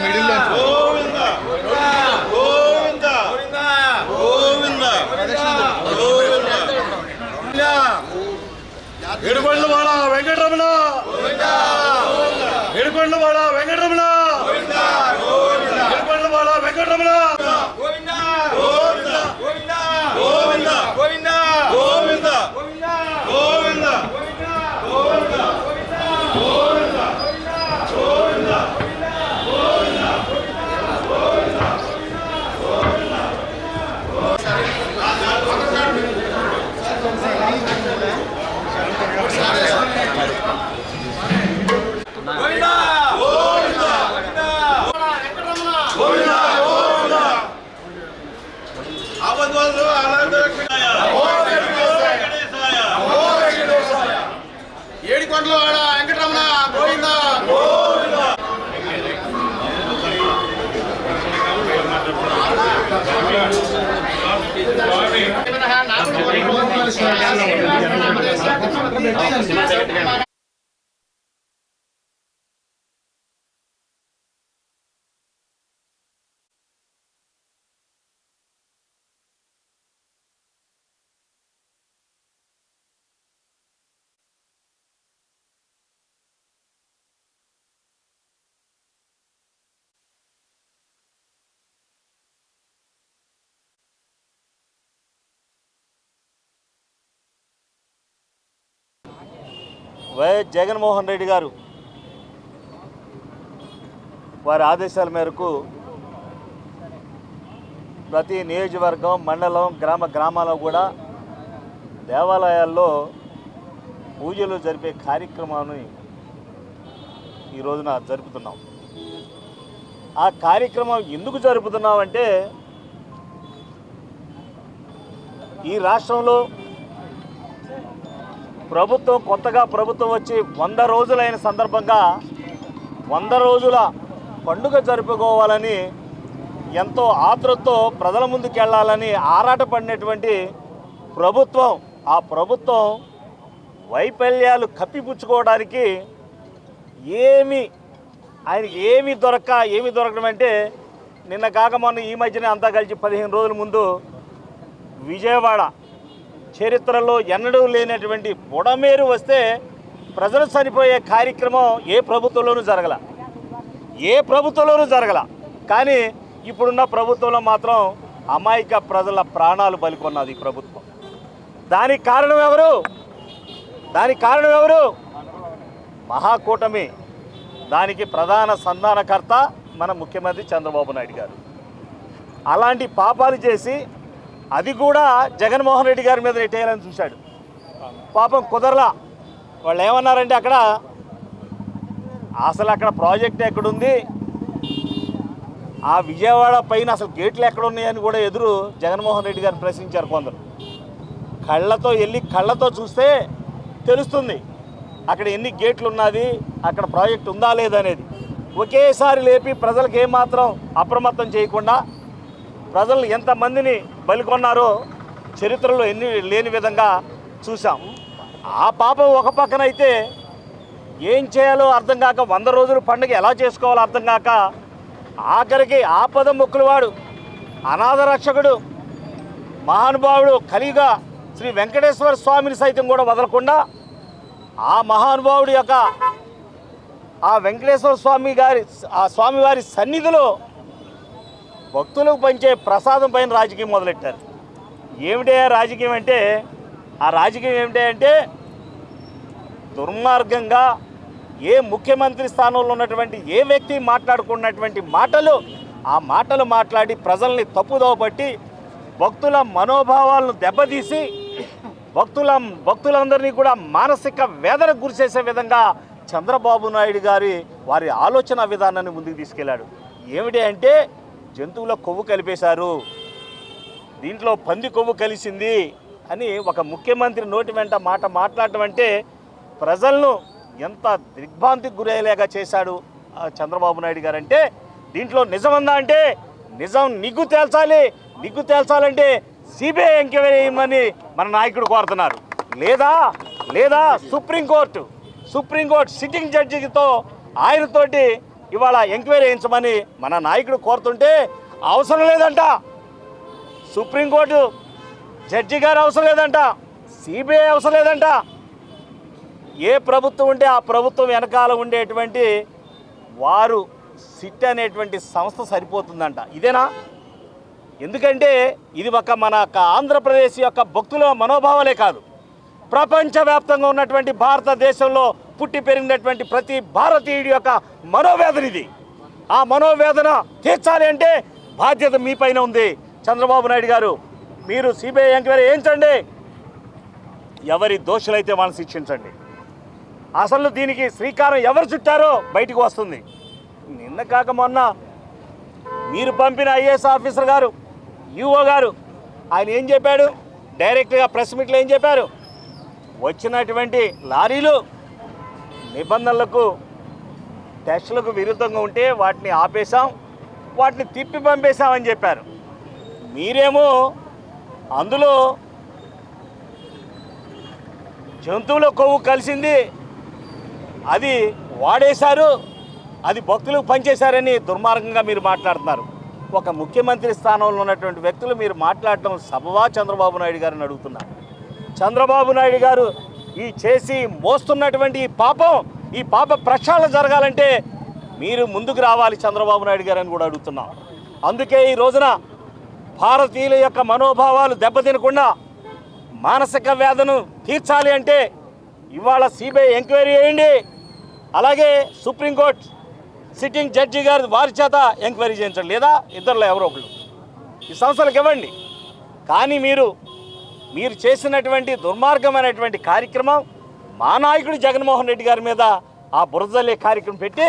Middle Govinda. Govinda. Govinda. Govinda. ఏడుకొండవాడ వెంకటరమణ. ఏడుకొండవాడ వెంకటరమణ. ఏడుకొండవాడ వెంకటరమణ. గోవింద గోవింద గోవింద గోవింద గోవింద ఆపద్వాలు అనంతరక్షణాయ వెంకటేశాయ ఏడుకొండలు వాడ వెంకటరమణ గోవింద వైఎస్ జగన్మోహన్ రెడ్డి గారు వారి ఆదేశాల మేరకు ప్రతి నియోజకవర్గం మండలం గ్రామ గ్రామాల్లో కూడా దేవాలయాల్లో పూజలు జరిపే కార్యక్రమాన్ని ఈ రోజున జరుపుతున్నాం. ఆ కార్యక్రమం ఎందుకు జరుపుతున్నామంటే ఈ రాష్ట్రంలో ప్రభుత్వం కొత్తగా ప్రభుత్వం వచ్చి వంద రోజులైన సందర్భంగా వంద రోజుల పండుగ జరుపుకోవాలని ఎంతో ఆతృతతో ప్రజల ముందుకు వెళ్ళాలని ఆరాటపడినటువంటి ప్రభుత్వం ఆ ప్రభుత్వం వైఫల్యాలు కప్పిపుచ్చుకోవడానికి ఏమి ఆయనకి ఏమి దొరక్క ఏమి దొరకడం అంటే నిన్న కాక మొన్న ఈ మధ్యనే అంతా కలిసి పదిహేను రోజుల ముందు విజయవాడ చరిత్రలో ఎన్నడూ లేనటువంటి బుడమేరు వస్తే ప్రజలు చనిపోయే కార్యక్రమం ఏ ప్రభుత్వంలోనూ జరగల. ఏ ప్రభుత్వంలోనూ జరగల. కానీ ఇప్పుడున్న ప్రభుత్వంలో మాత్రం అమాయక ప్రజల ప్రాణాలు బలికొన్నది ఈ ప్రభుత్వం. దానికి కారణం ఎవరు? దానికి కారణం ఎవరు? మహాకూటమి. దానికి ప్రధాన సంధానకర్త మన ముఖ్యమంత్రి చంద్రబాబు నాయుడు గారు. అలాంటి పాపాలు చేసి అది కూడా జగన్మోహన్ రెడ్డి గారి మీద నెట్టేయాలని చూశాడు. పాపం కుదరలా. వాళ్ళు ఏమన్నారంటే అక్కడ అసలు అక్కడ ప్రాజెక్ట్ ఎక్కడుంది? ఆ విజయవాడ పైన అసలు గేట్లు ఎక్కడున్నాయని కూడా ఎదురు జగన్మోహన్ రెడ్డి గారిని ప్రశ్నించారు కొందరు. కళ్ళతో వెళ్ళి కళ్ళతో చూస్తే తెలుస్తుంది అక్కడ ఎన్ని గేట్లు ఉన్నది అక్కడ ప్రాజెక్ట్ ఉందా లేదనేది ఒకేసారి లేపి ప్రజలకు ఏమాత్రం అప్రమత్తం చేయకుండా ప్రజలు ఎంతమందిని బలికొన్నారో చరిత్రలో ఎన్ని లేని విధంగా చూసాం ఆ పాపం ఒక పక్కన అయితే ఏం చేయాలో అర్థం కాక వంద రోజులు పండుగ ఎలా చేసుకోవాలో అర్థం కాక ఆఖరికి ఆపద మొక్కులవాడు అనాథ రక్షకుడు మహానుభావుడు కలిగా శ్రీ వెంకటేశ్వర స్వామిని సైతం కూడా వదలకుండా ఆ మహానుభావుడి యొక్క ఆ వెంకటేశ్వర స్వామి గారి ఆ స్వామివారి సన్నిధిలో భక్తులకు పంచే ప్రసాదం పైన రాజకీయం మొదలెట్టారు. ఏమిటే రాజకీయం అంటే? ఆ రాజకీయం ఏమిటి అంటే దుర్మార్గంగా ఏ ముఖ్యమంత్రి స్థానంలో ఉన్నటువంటి ఏ వ్యక్తి మాట్లాడుకున్నటువంటి మాటలు ఆ మాటలు మాట్లాడి ప్రజల్ని తప్పుదోవ పట్టి భక్తుల మనోభావాలను దెబ్బతీసి భక్తుల భక్తులందరినీ కూడా మానసిక వేదనకు గురిచేసే విధంగా చంద్రబాబు నాయుడు గారి వారి ఆలోచన విధానాన్ని ముందుకు తీసుకెళ్ళాడు ఏమిటి అంటే జంతువుల కొవ్వు కలిపేశారు. దీంట్లో పంది కొవ్వు కలిసింది అని ఒక ముఖ్యమంత్రి నోటి వెంట మాట మాట్లాడటం అంటే ప్రజలను ఎంత దిగ్భ్రాంతికి గురయ్యేలాగా చేశాడు చంద్రబాబు నాయుడు గారు అంటే దీంట్లో నిజమందా అంటే నిజం నిగ్గు తేల్చాలి నిగ్గు తేల్చాలంటే సిబిఐ ఎంక్వైరీ చేయమని మన నాయకుడు కోరుతున్నారు. లేదా లేదా సుప్రీంకోర్టు సుప్రీంకోర్టు సిట్టింగ్ జడ్జితో ఆయనతోటి ఇవాళ ఎంక్వైరీ చేయించమని మన నాయకుడు కోరుతుంటే అవసరం లేదంట. సుప్రీంకోర్టు జడ్జి గారు అవసరం లేదంట. సిబిఐ అవసరం లేదంట. ఏ ప్రభుత్వం ఉంటే ఆ ప్రభుత్వం వెనకాల ఉండేటువంటి వారు సిట్ అనేటువంటి సంస్థ సరిపోతుందంట. ఇదేనా? ఎందుకంటే ఇది ఒక మన యొక్క ఆంధ్రప్రదేశ్ యొక్క భక్తుల మనోభావాలే కాదు. ప్రపంచవ్యాప్తంగా ఉన్నటువంటి భారతదేశంలో పుట్టి పెరిగినటువంటి ప్రతి భారతీయుడి యొక్క మనోవేదన ఇది. ఆ మనోవేదన తీర్చాలి అంటే బాధ్యత మీ పైన ఉంది. చంద్రబాబు నాయుడు గారు మీరు సిబిఐ ఎంక్వైరీ చేయించండి. ఎవరి దోషులైతే వాళ్ళని శిక్షించండి. అసలు దీనికి శ్రీకారం ఎవరు చుట్టారో బయటకు వస్తుంది. నిన్న కాక మొన్న మీరు పంపిన ఐఏఎస్ ఆఫీసర్ గారు యుఓ గారు ఆయన ఏం చెప్పాడు? డైరెక్ట్గా ప్రెస్ మీట్లో ఏం చెప్పారు? వచ్చినటువంటి లారీలు నిబంధనలకు టెస్టులకు విరుద్ధంగా ఉంటే వాటిని ఆపేశాం వాటిని తిప్పి పంపేశామని చెప్పారు. మీరేమో అందులో జంతువుల కొవ్వు కలిసింది అది వాడేశారు అది భక్తులకు పనిచేశారని దుర్మార్గంగా మీరు మాట్లాడుతున్నారు. ఒక ముఖ్యమంత్రి స్థానంలో ఉన్నటువంటి వ్యక్తులు మీరు మాట్లాడటం సభవా చంద్రబాబు నాయుడు గారిని అడుగుతున్నారు. చంద్రబాబు నాయుడు గారు ఈ చేసి మోస్తున్నటువంటి ఈ పాపం ఈ పాప ప్రక్షాళన జరగాలంటే మీరు ముందుకు రావాలి చంద్రబాబు నాయుడు గారు అని కూడా అడుగుతున్నాం. అందుకే ఈ రోజున భారతీయుల యొక్క మనోభావాలు దెబ్బతినకుండా మానసిక వేదను తీర్చాలి అంటే ఇవాళ సిబిఐ ఎంక్వైరీ చేయండి. అలాగే సుప్రీంకోర్టు సిట్టింగ్ జడ్జి గారు వారి చేత ఎంక్వైరీ చేయించండి. లేదా ఇద్దరులో ఎవరో ఒకళ్ళు. ఈ సంస్థలకు ఇవ్వండి. కానీ మీరు మీరు చేసినటువంటి దుర్మార్గమైనటువంటి కార్యక్రమం మా నాయకుడు జగన్మోహన్ రెడ్డి గారి మీద ఆ బురదలే కార్యక్రమం పెట్టి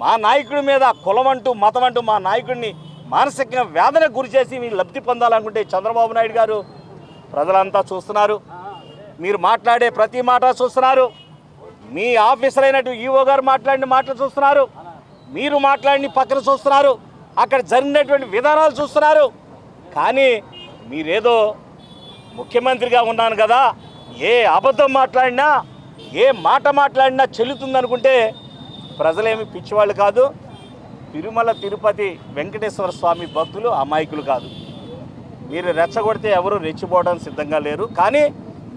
మా నాయకుడి మీద కులం అంటూ మతం అంటూ మా నాయకుడిని మానసికంగా వేదనకు గురి చేసి మీరు లబ్ధి పొందాలనుకుంటే చంద్రబాబు నాయుడు గారు ప్రజలంతా చూస్తున్నారు. మీరు మాట్లాడే ప్రతి మాట చూస్తున్నారు. మీ ఆఫీసర్ అయినట్టు ఈఓ గారు మాట్లాడిన మాటలు చూస్తున్నారు. మీరు మాట్లాడిన పక్కన చూస్తున్నారు. అక్కడ జరిగినటువంటి విధానాలు చూస్తున్నారు. కానీ మీరేదో ముఖ్యమంత్రిగా ఉన్నాను కదా ఏ అబద్ధం మాట్లాడినా ఏ మాట మాట్లాడినా చెల్లుతుందనుకుంటే ప్రజలేమి పిచ్చివాళ్ళు కాదు తిరుమల తిరుపతి వెంకటేశ్వర స్వామి భక్తులు అమాయకులు కాదు. మీరు రెచ్చగొడితే ఎవరు రెచ్చిపోవడం సిద్ధంగా లేరు కానీ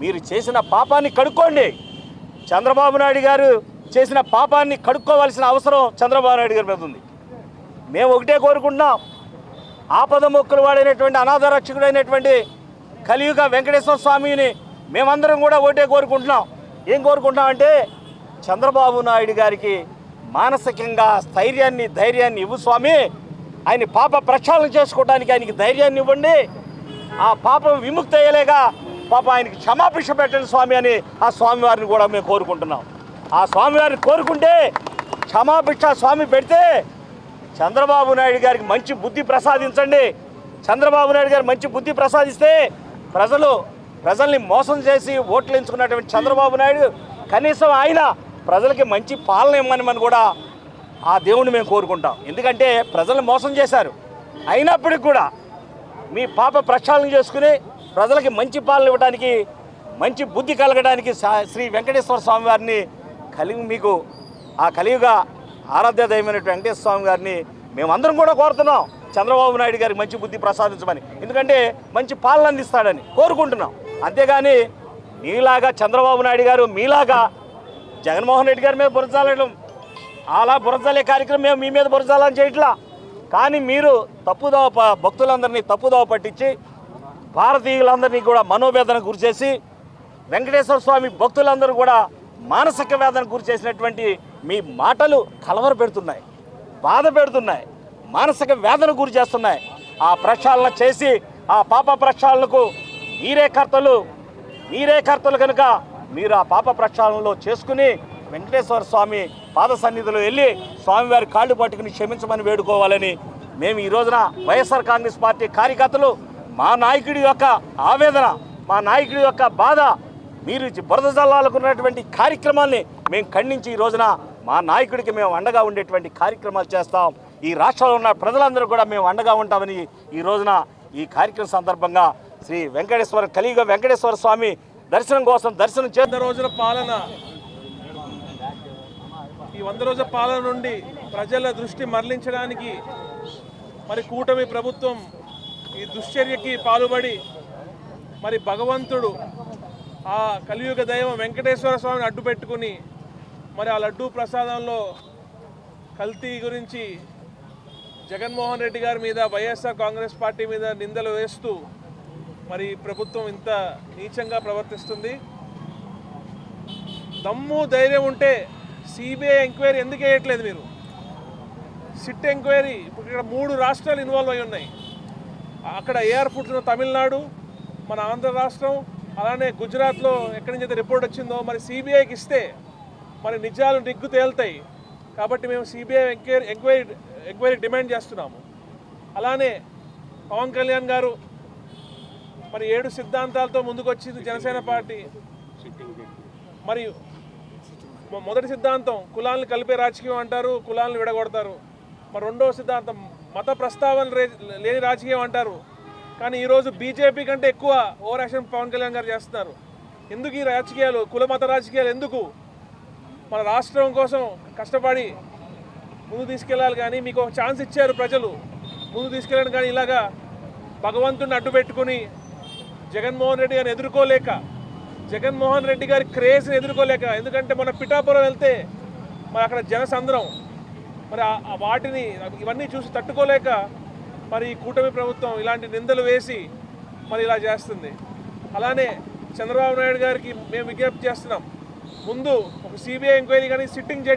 మీరు చేసిన పాపాన్ని కడుక్కోండి. చంద్రబాబు నాయుడు గారు చేసిన పాపాన్ని కడుక్కోవాల్సిన అవసరం చంద్రబాబు నాయుడు గారి మీద ఉంది. మేము ఒకటే కోరుకుంటున్నాం. ఆపద మొక్కులు వాడైనటువంటి అనాథ రక్షకుడైనటువంటి కలియుగ వెంకటేశ్వర స్వామిని మేమందరం కూడా ఒకటే కోరుకుంటున్నాం. ఏం కోరుకుంటున్నాం అంటే చంద్రబాబు నాయుడు గారికి మానసికంగా స్థైర్యాన్ని ధైర్యాన్ని ఇవ్వు స్వామి. ఆయన పాప ప్రక్షాళన చేసుకోవడానికి ఆయనకి ధైర్యాన్ని ఇవ్వండి. ఆ పాపం విముక్తి అయ్యేలేగా పాప ఆయనకి క్షమాపిక్ష పెట్టండి స్వామి అని ఆ స్వామివారిని కూడా మేము కోరుకుంటున్నాం. ఆ స్వామివారిని కోరుకుంటే క్షమాభిక్ష స్వామి పెడితే చంద్రబాబు నాయుడు గారికి మంచి బుద్ధి ప్రసాదించండి. చంద్రబాబు నాయుడు గారు మంచి బుద్ధి ప్రసాదిస్తే ప్రజలు ప్రజల్ని మోసం చేసి ఓట్లు ఎంచుకున్నటువంటి చంద్రబాబు నాయుడు కనీసం ఆయన ప్రజలకి మంచి పాలన ఇవ్వమని మనం కూడా ఆ దేవుణ్ణి మేము కోరుకుంటాం. ఎందుకంటే ప్రజల్ని మోసం చేశారు. అయినప్పటికి కూడా మీ పాప ప్రక్షాళన చేసుకుని ప్రజలకి మంచి పాలన ఇవ్వడానికి మంచి బుద్ధి కలగడానికి శ్రీ వెంకటేశ్వర స్వామి వారిని కలిగి మీకు ఆ కలియుగ ఆరాధ్య దైవమైనటువంటి వెంకటేశ్వర స్వామి గారిని మేమందరం కూడా కోరుతున్నాం. చంద్రబాబు నాయుడు గారికి మంచి బుద్ధి ప్రసాదించమని. ఎందుకంటే మంచి పాలన అందిస్తాడని కోరుకుంటున్నాం. అంతేగాని మీలాగా చంద్రబాబు నాయుడు గారు మీలాగా జగన్మోహన్ రెడ్డి గారి మీద బురజాలడం అలా బురజాలే కార్యక్రమం మేము మీ మీద బురజాలని చేయట్లా. కానీ మీరు తప్పుదోవ ప- భక్తులందరినీ తప్పుదోవ పట్టించి భారతీయులందరినీ కూడా మనోవేదన గురిచేసి వెంకటేశ్వర స్వామి భక్తులందరూ కూడా మానసిక వేదనకు గురి చేసినటువంటి మీ మాటలు కలవర పెడుతున్నాయి బాధ పెడుతున్నాయి. మానసిక వేదన గురి చేస్తున్నాయి. ఆ ప్రక్షాళన చేసి ఆ పాప ప్రక్షాళనకు మీరే కర్తలు మీరే కర్తలు కనుక మీరు ఆ పాప ప్రక్షాళనలో చేసుకుని వెంకటేశ్వర స్వామి పాద సన్నిధిలో వెళ్ళి స్వామివారి కాళ్ళు పట్టుకుని క్షమించమని వేడుకోవాలని మేము ఈ రోజున వైఎస్ఆర్ కాంగ్రెస్ పార్టీ కార్యకర్తలు మా నాయకుడి యొక్క ఆవేదన మా నాయకుడి యొక్క బాధ మీరు బురద జల్లాలకు ఉన్నటువంటి కార్యక్రమాల్ని మేము ఖండించి ఈ రోజున మా నాయకుడికి మేము అండగా ఉండేటువంటి కార్యక్రమాలు చేస్తాం. ఈ రాష్ట్రంలో ఉన్న ప్రజలందరూ కూడా మేము అండగా ఉంటామని ఈ రోజున ఈ కార్యక్రమం సందర్భంగా శ్రీ వెంకటేశ్వర కలియుగ వెంకటేశ్వర స్వామి దర్శనం కోసం దర్శనం చేసిన రోజుల పాలన. ఈ వంద రోజుల పాలన నుండి ప్రజల దృష్టి మరలించడానికి మరి కూటమి ప్రభుత్వం ఈ దుశ్చర్యకి పాల్పడి మరి భగవంతుడు ఆ కలియుగ దైవం వెంకటేశ్వర స్వామిని అడ్డు పెట్టుకుని మరి ఆ లడ్డూ ప్రసాదంలో కల్తీ గురించి జగన్మోహన్ రెడ్డి గారి మీద వైఎస్ఆర్ కాంగ్రెస్ పార్టీ మీద నిందలు వేస్తూ మరి ప్రభుత్వం ఇంత నీచంగా ప్రవర్తిస్తుంది. దమ్ము ధైర్యం ఉంటే సిబిఐ ఎంక్వైరీ ఎందుకు వేయట్లేదు మీరు? సిట్ ఎంక్వైరీ ఇప్పుడు ఇక్కడ మూడు రాష్ట్రాలు ఇన్వాల్వ్ అయి ఉన్నాయి. అక్కడ ఏఆర్ పుట్టిన తమిళనాడు మన ఆంధ్ర రాష్ట్రం అలానే గుజరాత్లో ఎక్కడి నుంచి అయితే రిపోర్ట్ వచ్చిందో మరి సిబిఐకి ఇస్తే మరి నిజాలు నిగ్గు తేలుతాయి. కాబట్టి మేము CBI enquiry enquiry enquiry demand చేస్తున్నాము. అలానే పవన్ కళ్యాణ్ గారు మరి ఏడు సిద్ధాంతాలతో ముందుకొచ్చింది జనసేన పార్టీ. మరి మొదటి సిద్ధాంతం కులాలను కలిపే రాజకీయం అంటారు కులాలను విడగొడతారు. మరి రెండవ సిద్ధాంతం మత ప్రస్తావన లేని రాజకీయం అంటారు. కానీ ఈరోజు బీజేపీ కంటే ఎక్కువ ఓవర్ యాక్షన్ పవన్ కళ్యాణ్ గారు చేస్తున్నారు. ఎందుకు ఈ రాజకీయాలు కుల మత రాజకీయాలు ఎందుకు? మన రాష్ట్రం కోసం కష్టపడి ముందు తీసుకెళ్ళాలి కానీ మీకు ఒక ఛాన్స్ ఇచ్చారు ప్రజలు. ముందు తీసుకెళ్ళడం కానీ ఇలాగా భగవంతుని అడ్డు పెట్టుకుని జగన్మోహన్ రెడ్డి గారిని ఎదుర్కోలేక జగన్మోహన్ రెడ్డి గారి క్రేజ్ని ఎదుర్కోలేక ఎందుకంటే మన పిఠాపురం వెళ్తే మరి అక్కడ జనసంద్రం మరి వాటిని ఇవన్నీ చూసి తట్టుకోలేక మరి ఈ కూటమి ప్రభుత్వం ఇలాంటి నిందలు వేసి మరి ఇలా చేస్తుంది. అలానే చంద్రబాబు నాయుడు గారికి మేము విజ్ఞప్తి చేస్తున్నాం. ముందు ఒక సిబిఐ ఎంక్వైరీ కానీ సిట్టింగ్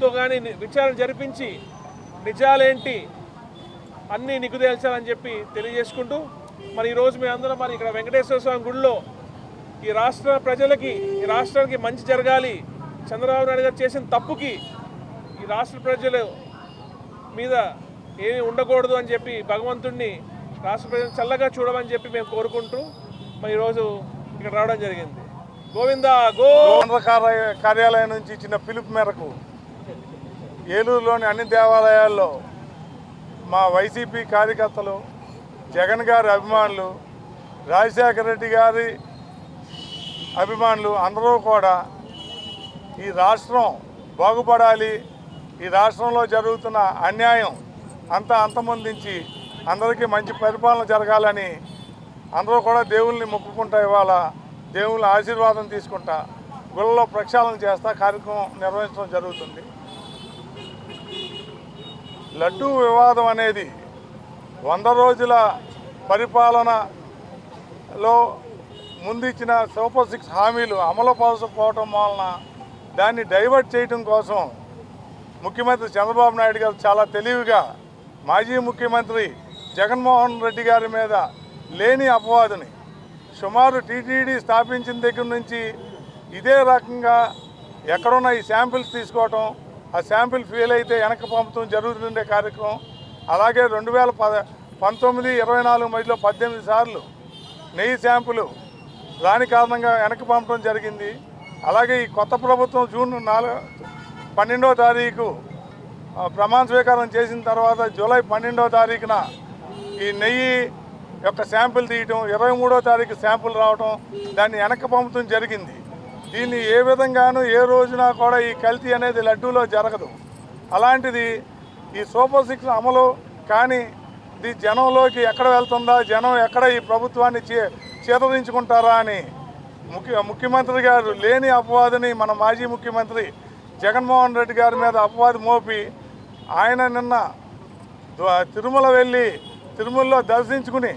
తో కానీ విచారణ జరిపించి నిజాలేంటి అన్నీ నిగ్గు తేల్చాలని చెప్పి తెలియజేసుకుంటూ మరి ఈరోజు మేమందరం మరి ఇక్కడ వెంకటేశ్వర స్వామి గుడిలో ఈ రాష్ట్ర ప్రజలకి ఈ రాష్ట్రానికి మంచి జరగాలి చంద్రబాబు నాయుడు గారు చేసిన తప్పుకి ఈ రాష్ట్ర ప్రజలు మీద ఏమీ ఉండకూడదు అని చెప్పి భగవంతుడిని రాష్ట్ర ప్రజలు చల్లగా చూడమని చెప్పి మేము కోరుకుంటూ మరి ఈరోజు ఇక్కడ రావడం జరిగింది. గోవిందా గో కార్య- కార్యాలయం నుంచి ఇచ్చిన పిలుపు మేరకు ఏలూరులోని అన్ని దేవాలయాల్లో మా వైసీపీ కార్యకర్తలు జగన్ గారి అభిమానులు రాజశేఖర రెడ్డి గారి అభిమానులు అందరూ కూడా ఈ రాష్ట్రం బాగుపడాలి ఈ రాష్ట్రంలో జరుగుతున్న అన్యాయం అంతా అంతమొందించి అందరికీ మంచి పరిపాలన జరగాలని అందరూ కూడా దేవుల్ని మొక్కుకుంటా ఇవాళ దేవుళ్ళ ఆశీర్వాదం తీసుకుంటా గుళ్ళలో ప్రక్షాళన చేస్తా కార్యక్రమం నిర్వహించడం జరుగుతుంది. లడ్డూ వివాదం అనేది వంద రోజుల పరిపాలనలో ముందిచ్చిన సూపర్ సిక్స్ హామీలు అమలు పరచకపోవటం వలన దాన్ని డైవర్ట్ చేయడం కోసం ముఖ్యమంత్రి చంద్రబాబు నాయుడు గారు చాలా తెలివిగా మాజీ ముఖ్యమంత్రి జగన్మోహన్ రెడ్డి గారి మీద లేని అపవాదుని సుమారు టీటీడీ స్థాపించిన దగ్గర నుంచి ఇదే రకంగా ఎక్కడున్న ఈ శాంపిల్స్ తీసుకోవటం ఆ శాంపిల్ ఫెయిల్ అయితే వెనక్కి పంపడం జరుగుతుండే కార్యక్రమం. అలాగే రెండు వేల పద పంతొమ్మిది ఇరవై నాలుగు మధ్యలో పద్దెనిమిది సార్లు నెయ్యి శాంపులు దాని కారణంగా వెనక్కి పంపడం జరిగింది. అలాగే ఈ కొత్త ప్రభుత్వం జూన్ నాలుగు పన్నెండవ తారీఖు ప్రమాణ స్వీకారం చేసిన తర్వాత జూలై పన్నెండవ తారీఖున ఈ నెయ్యి యొక్క శాంపిల్ తీయటం ఇరవై మూడో తారీఖు శాంపుల్ రావటం దాన్ని వెనక్కి పంపడం జరిగింది. దీన్ని ఏ విధంగానూ ఏ రోజున కూడా ఈ కల్తీ అనేది లడ్డూలో జరగదు. అలాంటిది ఈ సూపర్ సిక్స్ అమలు కానీ ఇది జనంలోకి ఎక్కడ వెళ్తుందా జనం ఎక్కడ ఈ ప్రభుత్వాన్ని చే చేతరించుకుంటారా అని ముఖ్య ముఖ్యమంత్రి గారు లేని అపవాదిని మన మాజీ ముఖ్యమంత్రి జగన్మోహన్ రెడ్డి గారి మీద అపవాది మోపి ఆయన నిన్న తిరుమల వెళ్ళి తిరుమలలో దర్శించుకుని